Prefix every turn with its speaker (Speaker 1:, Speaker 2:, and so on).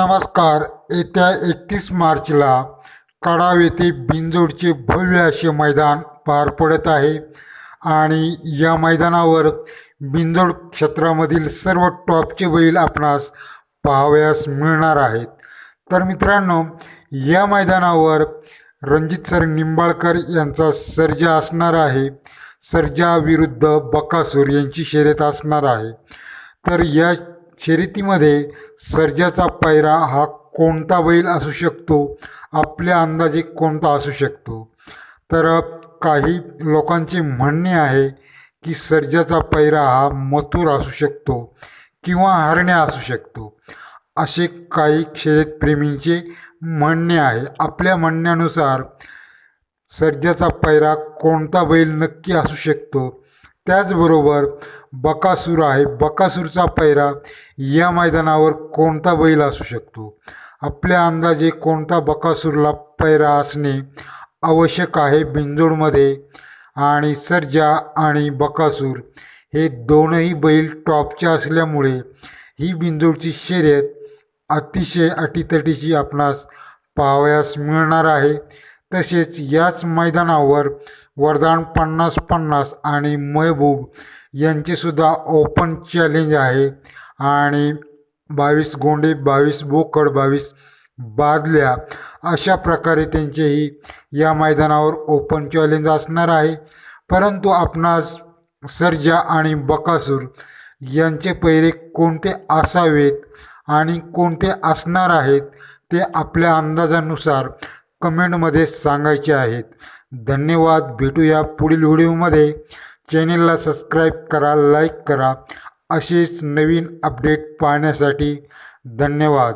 Speaker 1: नमस्कार. येत्या एकतीस मार्चला कडाव येथे बिंजोडचे भव्य असे मैदान पार पडत आहे आणि या मैदानावर बिंजोड क्षेत्रामधील सर्व टॉपचे बैल आपणास पाहावयास मिळणार आहेत. तर मित्रांनो या मैदानावर रणजित सर निंबाळकर यांचा सर्जा असणार आहे. सर्जा विरुद्ध बकासूर यांची शर्यत असणार आहे. तर या शर्यतीमध्ये सर्जाचा पायरा हा कोणता बैल असू शकतो? आपल्या अंदाजे कोणता असू शकतो? तर काही लोकांचे म्हणणे आहे की सर्जाचा पैरा हा मथुर असू शकतो किंवा हरण्या असू शकतो. असे काही शर्यतप्रेमींचे म्हणणे आहे. आपल्या म्हणण्यानुसार सर्जाचा पैरा कोणता बैल नक्की असू शकतो? त्याचबरोबर बकासूर आहे. बकासूरचा पैरा या मैदानावर कोणता बैल असू शकतो? आपल्या अंदाजे कोणता बकासूरला पैरा असणे आवश्यक आहे बिंजोडमध्ये? आणि सर्जा आणि बकासूर हे दोनही बैल टॉपचे असल्यामुळे ही बिंजोडची शर्यत अतिशय अटीतटीची आपणास पाहावयास मिळणार आहे. तसेच याच मैदानावर वरदान पन्नास पन्नास आणि महबूब यांचेसुद्धा ओपन चॅलेंज आहे. आणि बावीस गोंडे बावीस बोकड बावीस बादल्या अशा प्रकारे त्यांचेही या मैदानावर ओपन चॅलेंज असणार आहे. परंतु आपणास सर्जा आणि बकासूर यांचे पैरे कोणते असावेत आणि कोणते असणार आहेत ते आपल्या अंदाजानुसार कमेंटमध्ये सांगायचे आहेत. धन्यवाद. भेटूया पुढील व्हिडिओमध्ये. चॅनेलला सबस्क्राईब करा लाईक करा. असेच नवीन अपडेट पाहण्यासाठी धन्यवाद.